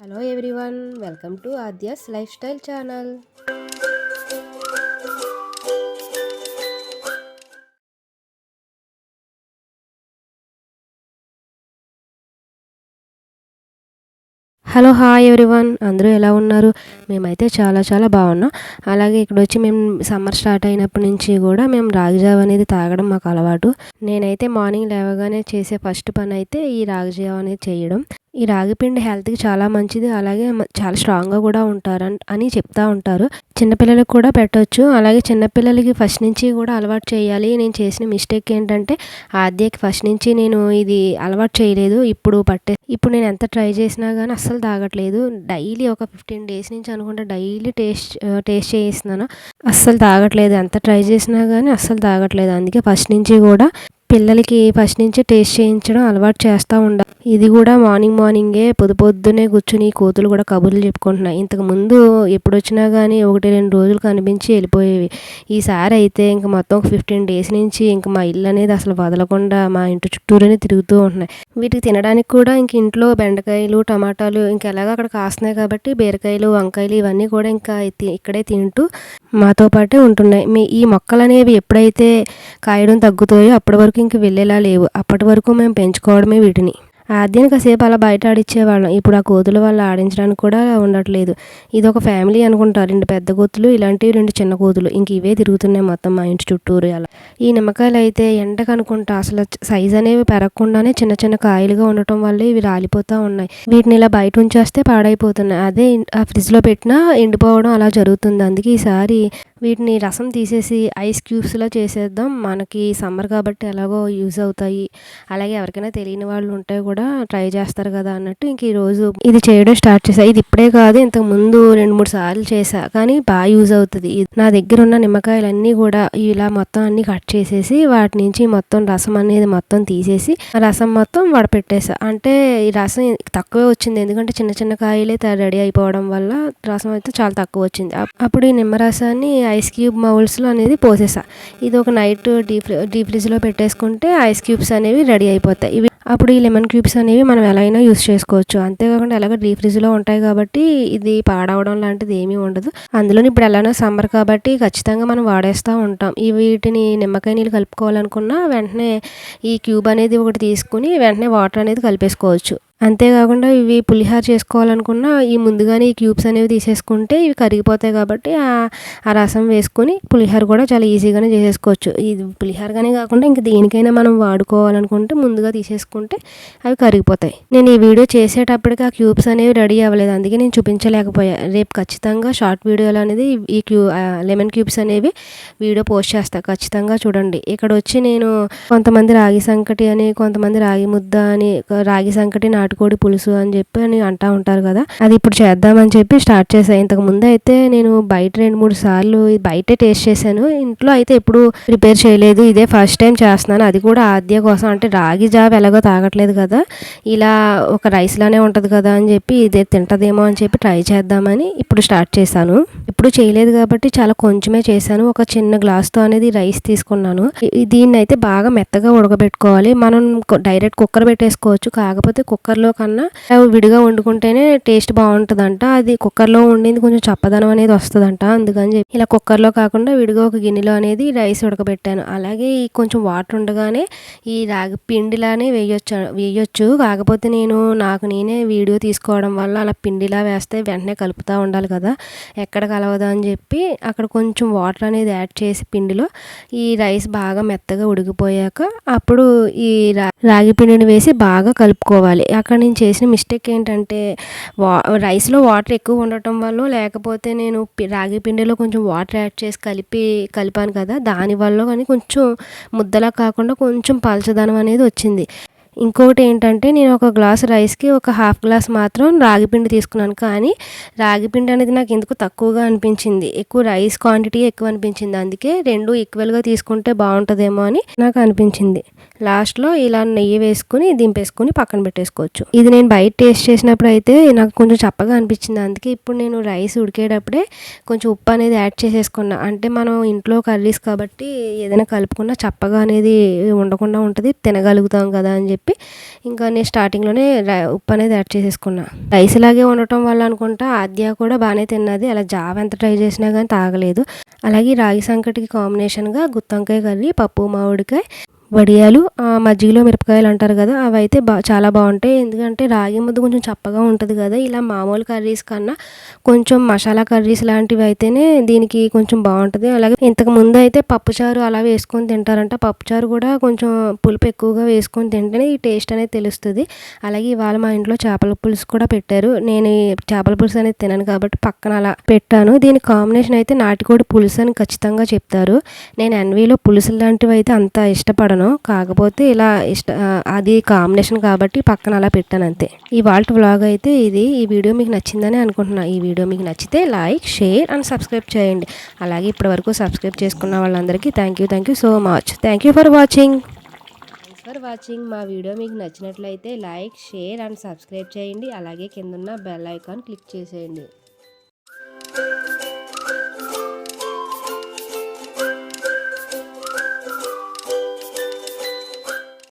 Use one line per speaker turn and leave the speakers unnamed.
Hello everyone welcome to Aadya's lifestyle channel hello hi everyone అందరూ ఎలా ఉన్నారు? మేమైతే చాలా చాలా బాగున్నాం. అలాగే ఇక్కడ వచ్చి మేము సమ్మర్ స్టార్ట్ అయినప్పటి నుంచి కూడా మేము రాగి జావ అనేది తాగడం మాకు అలవాటు. నేనైతే మార్నింగ్ లేవగానే చేసే ఫస్ట్ పని అయితే ఈ రాగి జావ అనేది చేయడం. ఈ రాగిపిండి హెల్త్కి చాలా మంచిది. అలాగే చాలా స్ట్రాంగ్గా కూడా ఉంటారు అని చెప్తా ఉంటారు. చిన్నపిల్లలకు కూడా పెట్టవచ్చు అలాగే చిన్నపిల్లలకి ఫస్ట్ నుంచి కూడా అలవాటు చేయాలి. నేను చేసిన మిస్టేక్ ఏంటంటే ఆద్యకి ఫస్ట్ నుంచి నేను ఇది అలవాటు చేయలేదు. ఇప్పుడు పట్టే ఇప్పుడు నేను ఎంత ట్రై చేసినా కానీ అస్సలు తాగట్లేదు. డైలీ ఒక ఫిఫ్టీన్ డేస్ నుంచి అనుకుంటే డైలీ టేస్ట్ టేస్ట్ చేయిస్తున్నాను అస్సలు తాగట్లేదు. ఎంత ట్రై చేసినా కానీ అస్సలు తాగట్లేదు. అందుకే ఫస్ట్ నుంచి కూడా పిల్లలకి ఫస్ట్ నుంచి టేస్ట్ చేయించడం అలవాటు చేస్తూ ఉండాలి ఇది కూడా మార్నింగ్ మార్నింగే పొద్దు పొద్దునే కూర్చుని కోతులు కూడా కబుర్లు చెప్పుకుంటున్నాయి. ఇంతకు ముందు ఎప్పుడు వచ్చినా కానీ ఒకటి రెండు రోజులు కనిపించి వెళ్ళిపోయేవి. ఈసారి అయితే ఇంక మొత్తం ఒక ఫిఫ్టీన్ డేస్ నుంచి ఇంక మా ఇల్లు అనేది అసలు వదలకుండా మా ఇంటి చుట్టూరునే తిరుగుతూ ఉంటున్నాయి. వీటికి తినడానికి కూడా ఇంక ఇంట్లో బెండకాయలు టమాటాలు ఇంక ఎలాగో అక్కడ కాస్తున్నాయి కాబట్టి బీరకాయలు వంకాయలు ఇవన్నీ కూడా ఇంకా ఇక్కడే తింటూ మాతో పాటే ఉంటున్నాయి. మీ ఈ మొక్కలు అనేవి ఎప్పుడైతే కాయడం తగ్గుతాయో అప్పటి వరకు ఇంక వెళ్ళేలా లేవు. అప్పటి వరకు మేము పెంచుకోవడమే వీటిని. ఆద్యానికి కాసేపు అలా బయట ఆడిచ్చేవాళ్ళం. ఇప్పుడు ఆ కోతుల వల్ల ఆడించడానికి కూడా ఉండట్లేదు. ఇది ఒక ఫ్యామిలీ అనుకుంటారు రెండు పెద్ద కోతులు ఇలాంటివి రెండు చిన్న కోతులు ఇంక ఇవే తిరుగుతున్నాయి మొత్తం మా ఇంటి చుట్టూరు అలా. ఈ నిమ్మకాయలు అయితే ఎండకనుకుంటా అసలు సైజ్ అనేవి పెరగకుండానే చిన్న చిన్న కాయలుగా ఉండటం వల్ల ఇవి రాలిపోతూ ఉన్నాయి. వీటిని ఇలా బయట ఉంచేస్తే పాడైపోతున్నాయి. అదే ఆ ఫ్రిడ్జ్లో పెట్టినా ఎండిపోవడం అలా జరుగుతుంది. అందుకే ఈసారి వీటిని రసం తీసేసి ఐస్ క్యూబ్స్లో చేసేద్దాం. మనకి సమ్మర్ కాబట్టి ఎలాగో యూజ్ అవుతాయి. అలాగే ఎవరికైనా తెలియని వాళ్ళు ఉంటే కూడా ట్రై చేస్తారు కదా అన్నట్టు ఇంక ఈరోజు ఇది చేయడం స్టార్ట్ చేసా. ఇది ఇప్పుడే కాదు ఇంతకు ముందు రెండు మూడు సార్లు చేసా. కానీ బాగా యూజ్ అవుతుంది. ఇది- నా దగ్గర ఉన్న నిమ్మకాయలన్నీ కూడా ఇలా మొత్తం అన్ని కట్ చేసేసి వాటి నుంచి మొత్తం రసం అనేది మొత్తం తీసేసి ఆ రసం మొత్తం వడపెట్టేసా. అంటే ఈ రసం తక్కువే వచ్చింది. ఎందుకంటే చిన్న చిన్న కాయలే రెడీ అయిపోవడం వల్ల రసం అయితే చాలా తక్కువ వచ్చింది. అప్పుడు ఈ నిమ్మరసాన్ని ఐస్ క్యూబ్ మౌల్స్లో అనేది పోసేసా. ఇది ఒక నైట్ డీప్ డీప్ ఫ్రిడ్జ్లో పెట్టేసుకుంటే ఐస్ క్యూబ్స్ అనేవి రెడీ అయిపోతాయి. ఇవి అప్పుడు ఈ లెమన్ క్యూబ్స్ అనేవి మనం ఎలా అయినా యూస్ చేసుకోవచ్చు. అంతేకాకుండా ఎలాగో డీప్ ఫ్రిడ్జ్లో ఉంటాయి కాబట్టి ఇది పాడవడం లాంటిది ఏమీ ఉండదు. అందులో ఇప్పుడు ఎలానో సమ్మర్ కాబట్టి ఖచ్చితంగా మనం వాడేస్తూ ఉంటాం. ఈ వీటిని నిమ్మకాయ నీళ్ళు కలుపుకోవాలనుకున్నా వెంటనే ఈ క్యూబ్ అనేది ఒకటి తీసుకుని వెంటనే వాటర్ అనేది కలిపేసుకోవచ్చు. అంతేకాకుండా ఇవి పులిహార చేసుకోవాలనుకున్నా ఈ ముందుగానే ఈ క్యూబ్స్ అనేవి తీసేసుకుంటే ఇవి కరిగిపోతాయి కాబట్టి ఆ రసం వేసుకొని పులిహోర కూడా చాలా ఈజీగానే చేసేసుకోవచ్చు. ఇది పులిహారగానే కాకుండా ఇంకా దేనికైనా మనం వాడుకోవాలనుకుంటే ముందుగా తీసేసుకుంటే అవి కరిగిపోతాయి. నేను ఈ వీడియో చేసేటప్పటికి ఆ క్యూబ్స్ అనేవి రెడీ అవ్వలేదు. అందుకే నేను చూపించలేకపోయా. రేపు ఖచ్చితంగా షార్ట్ వీడియోలు అనేది ఈ క్యూ లెమన్ క్యూబ్స్ అనేవి వీడియో పోస్ట్ చేస్తా. ఖచ్చితంగా చూడండి. ఇక్కడ వచ్చి నేను కొంతమంది రాగి సంకటి అని కొంతమంది రాగి ముద్ద అని రాగి సంకటి నాటుకోడి పులుసు అని చెప్పి అని అంటా ఉంటారు కదా అది ఇప్పుడు చేద్దామని చెప్పి స్టార్ట్ చేశాను ఇంతకు ముందు అయితే నేను బయట రెండు మూడు సార్లు బయటే టేస్ట్ చేశాను. ఇంట్లో అయితే ఎప్పుడు ప్రిపేర్ చేయలేదు. ఇదే ఫస్ట్ టైం చేస్తున్నాను. అది కూడా ఆద్య కోసం. అంటే రాగి జాబ్ ఎలాగో తాగట్లేదు కదా ఇలా ఒక రైస్ లానే కదా అని చెప్పి ఇదే తింటదేమో అని చెప్పి ట్రై చేద్దామని ఇప్పుడు స్టార్ట్ చేశాను. ఇప్పుడు చేయలేదు కాబట్టి చాలా కొంచెమే చేశాను. ఒక చిన్న గ్లాస్తో అనేది రైస్ తీసుకున్నాను. దీన్ని అయితే బాగా మెత్తగా ఉడకబెట్టుకోవాలి. మనం డైరెక్ట్ కుక్కర్ పెట్టేసుకోవచ్చు. కాకపోతే కుక్కర్ కుక్కర్లో కన్నా అవి విడిగా వండుకుంటేనే టేస్ట్ బాగుంటుందంట. అది కుక్కర్లో వండింది కొంచెం చప్పదనం అనేది వస్తుందంట. అందుకని చెప్పి ఇలా కుక్కర్లో కాకుండా విడిగా ఒక గిన్నెలో అనేది రైస్ ఉడకబెట్టాను. అలాగే ఈ కొంచెం వాటర్ ఉండగానే ఈ రాగి పిండిలానే వేయొచ్చు వేయొచ్చు. కాకపోతే నేను నాకు నేనే వీడియో తీసుకోవడం వల్ల అలా పిండిలా వేస్తే వెంటనే కలుపుతూ ఉండాలి కదా. ఎక్కడ కలవదు అని చెప్పి అక్కడ కొంచెం వాటర్ అనేది యాడ్ చేసి పిండిలో ఈ రైస్ బాగా మెత్తగా ఉడికిపోయాక అప్పుడు ఈ రా- రాగి పిండిని వేసి బాగా కలుపుకోవాలి. అక్కడ నేను చేసిన మిస్టేక్ ఏంటంటే వా రైస్లో వాటర్ ఎక్కువ ఉండటం వల్ల లేకపోతే నేను రాగి పిండిలో కొంచెం వాటర్ యాడ్ చేసి కలిపి కలిపాను కదా దానివల్ల కానీ కొంచెం ముద్దలా కాకుండా కొంచెం పలచదనం అనేది వచ్చింది. ఇంకొకటి ఏంటంటే నేను ఒక గ్లాస్ రైస్కి ఒక హాఫ్ గ్లాస్ మాత్రం రాగి పిండి తీసుకున్నాను. కానీ రాగి పిండి అనేది నాకు ఎందుకు తక్కువగా అనిపించింది? ఎక్కువ రైస్ క్వాంటిటీ ఎక్కువ అనిపించింది. అందుకే రెండు ఈక్వల్గా తీసుకుంటే బాగుంటుందేమో అని నాకు అనిపించింది. లాస్ట్లో ఇలా నెయ్యి వేసుకుని దింపేసుకుని పక్కన పెట్టేసుకోవచ్చు. ఇది నేను బయట టేస్ట్ చేసినప్పుడు అయితే నాకు కొంచెం చప్పగా అనిపించింది. అందుకే ఇప్పుడు నేను రైస్ ఉడికేటప్పుడే కొంచెం ఉప్పు అనేది యాడ్ చేసేసుకున్నా. అంటే మనం ఇంట్లో కర్రీస్ కాబట్టి ఏదైనా కలుపుకున్నా చప్పగా అనేది ఉండకుండా ఉంటుంది. తినగలుగుతాం కదా అని చెప్పి. చెప్పి ఇంకా నేను స్టార్టింగ్లోనే ఉప్పు అనేది యాడ్ చేసేసుకున్నా. రైస్ ఇలాగే ఉండటం వల్ల అనుకుంటా ఆద్య కూడా బాగానే తిన్నది. అలా జావ ఎంత ట్రై చేసినా కానీ తాగలేదు. అలాగే రాగి సంకటికి కాంబినేషన్గా గుత్తొంకాయ కర్రీ పప్పు మామిడికాయ వడియాలు ఆ, మజ్జిగలో మిరపకాయలు అంటారు కదా అవి అయితే బా చాలా బాగుంటాయి. ఎందుకంటే రాగి ముద్ద కొంచెం చప్పగా ఉంటుంది కదా ఇలా మామూలు కర్రీస్ కన్నా కొంచెం మసాలా కర్రీస్ లాంటివి అయితేనే దీనికి కొంచెం బాగుంటుంది. అలాగే ఇంతకు ముందు అయితే పప్పుచారు అలా వేసుకొని తింటారంట. పప్పుచారు కూడా కొంచెం పులుపు ఎక్కువగా వేసుకొని తింటేనే ఈ టేస్ట్ అనేది తెలుస్తుంది. అలాగే ఇవాళ మా ఇంట్లో చేపల పులుసు కూడా పెట్టారు. నేను చేపల పులుసు అనేది తినను కాబట్టి పక్కన అలా పెట్టాను. దీని కాంబినేషన్ అయితే నాటికోడి పులుసు అని ఖచ్చితంగా చెప్తారు. నేను ఎన్వీలో పులుసు లాంటివి అయితే అంత ఇష్టపడను. కాకపోతే ఇలా ఇష్ట అది కాంబినేషన్ కాబట్టి పక్కన అలా పెట్టాను అంతే. ఈ వాల్ట్ వ్లాగ్ అయితే ఇది. ఈ వీడియో మీకు నచ్చిందని అనుకుంటున్నాను ఈ వీడియో మీకు నచ్చితే లైక్ షేర్ అండ్ సబ్స్క్రైబ్ చేయండి. అలాగే ఇప్పటివరకు సబ్స్క్రైబ్ చేసుకున్న వాళ్ళందరికీ thank you thank you so much thank you for watching thanks for watching మా వీడియో మీకు నచ్చినట్లయితే లైక్ షేర్ అండ్ సబ్స్క్రైబ్ చేయండి. అలాగే కిందన్న బెల్ ఐకాన్ క్లిక్ చేసేయండి.